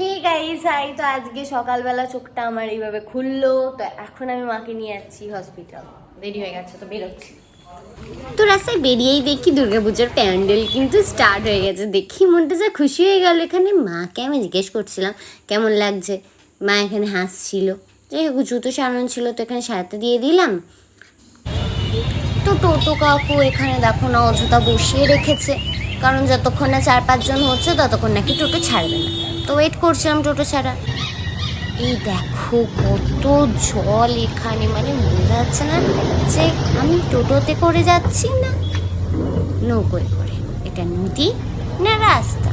ঠিক guys I তো আজকে সকালবেলা চোখটা আমার এইভাবে খুললো, তো এখন আমি মাকে নিয়ে যাচ্ছি হসপিটাল দেরি হয়ে গেছে, তো বেরোচ্ছি। তো রাস্তায় বেরিয়েই দেখি দুর্গাপুজোর প্যান্ডেল কিন্তু স্টার্ট হয়ে গেছে। দেখি মনটা যা খুশি হয়ে গেল। এখানে মাকে আমি জিজ্ঞেস করছিলাম, কেমন লাগছে? মা এখানে হাসছিল। যাই হোক, জুতো সারানো ছিল, তো এখানে সারাতে দিয়ে দিলাম। তো টোটো কাকু এখানে দেখো না, অযথা বসিয়ে রেখেছে। কারণ যতক্ষণ না চার পাঁচজন হচ্ছে, ততক্ষণ নাকি টোটো ছাড়বে না। ওয়েট করছিলাম টোটো ছাড়া। এই দেখো কত জল এখানে মানে বোঝা যাচ্ছে না যে আমি টোটোতে করে যাচ্ছি না। নৌকোয় করে। এটা নদী না রাস্তা?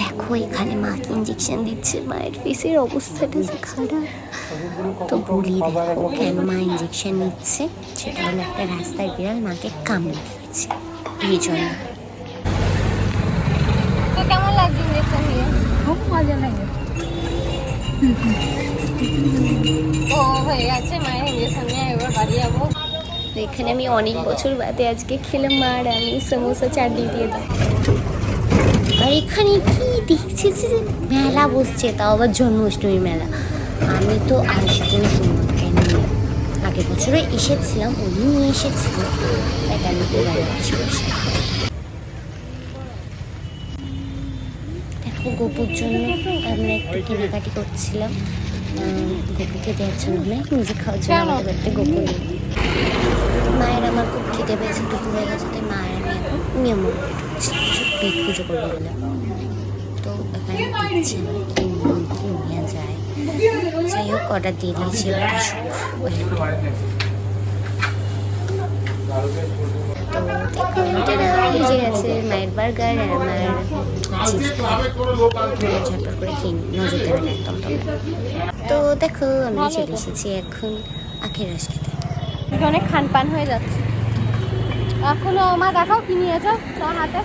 দেখো এখানে মাকে ইঞ্জেকশন দিচ্ছে, মায়ের ফেসের অবস্থাটা যে খারাপ। তো বলি দেখো কেন মা ইঞ্জেকশন নিচ্ছে? সেটা হলো একটা রাস্তায় বিড়াল মাকে কামড়ে দিয়েছে। এই জন্য। কেমন লাগছে ইঞ্জেকশন নিয়ে? খুব মজা লাগে। ও হয়ে গেছে মায়ের ইঞ্জেকশন নিয়ে এবার বাড়ি যাব। তো এখানে আমি অনেক বছর বাদে আজকে খেলাম মা আর আমি সমোসা চাটনি দিয়ে দাও আর এখানে কি দেখছি যে মেলা বসছে তাও আবার জন্মাষ্টমী মেলা। আমি তো আসবোই তোমাকে নিয়ে আগের বছরে এসেছিলাম উনি নিয়ে এসেছিল তাই আমি এবার আসব দেখো গোপুর জন্য আমরা একটু কেনাকাটি করছিলাম। গোপুকে দেওয়ার জন্য নিজে খাওয়ার জন্য আমাদের বাড়িতে গোপু নেই মায়ের আমার খুব খিদে পেয়েছে দুপুর হয়ে গেছে তাই মায়ের আমি এখন নিয়ম পেট পুজো করব বলে তো এখানে দেখছি কি নেওয়া যায়। যাই হোক অর্ডার দিয়ে দিয়েছি। তো এটা গেছে মায়ের বার্গার আর চিজ ঝটপট করে কিনি নজর দেবে একদম তো দেখো আমি চলে এসেছি এখন আখের রস খেতে অনেক খান পান হয়ে যাচ্ছে। এখনও মা দেখাও কি নিয়েছো? তোমার হাতে।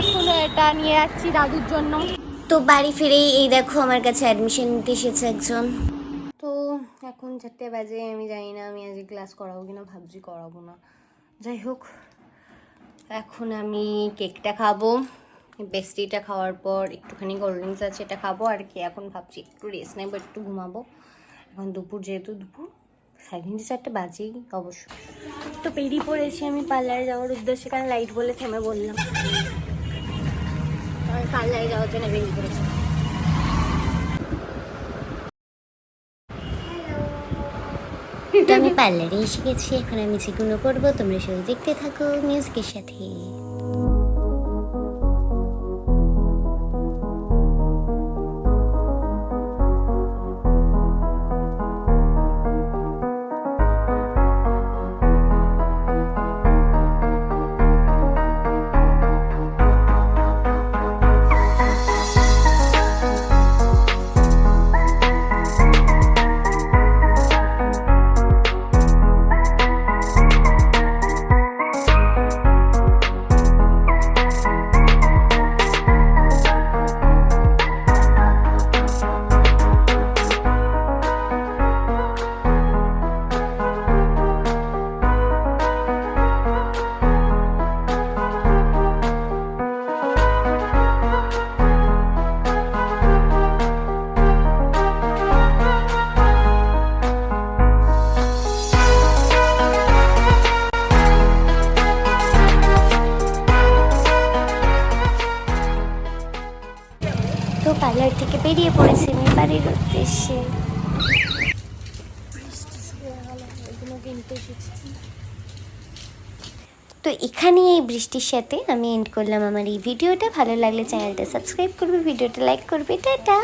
এখনও এটা নিয়ে যাচ্ছি দাদুর জন্য। তো বাড়ি ফিরেই এই দেখো, আমার কাছে অ্যাডমিশন নিতে এসেছে একজন। এখন চারটে বাজে, আমি জানি না, আমি আজকে ক্লাস করাবো কিনা, ভাবছি করাবো না। যাই হোক, এখন আমি কেকটা খাব বেস্টিটা খাওয়ার পর একটুখানি কোল্ড ড্রিঙ্কস আছে, এটা খাব আর কি। এখন ভাবছি একটু রেস্ট নেব, একটু ঘুমাবো। এখন দুপুর যেহেতু, দুপুর সাড়ে তিনটে, চারটে বাজেই অবশ্য। তো পেরিয়ে পড়েছি আমি পার্লারে যাওয়ার উদ্দেশ্যে, কারণ লাইট বলে থেমে বললাম। পার্লারে যাওয়ার জন্য বেরিয়ে পড়েছি। তো আমি এসে গেছি এখন আমি যেগুলো করব তোমরা সবাই দেখতে থাকো মিউজিকের সাথে। থেকে বেরিয়ে পড়েছে আমি বাড়ির উদ্দেশ্যে। তো এখানে এই বৃষ্টির সাথে আমি এন্ড করলাম আমার এই ভিডিওটা। ভালো লাগলে চ্যানেলটা সাবস্ক্রাইব করবে, ভিডিওটা লাইক করবে। টাটা!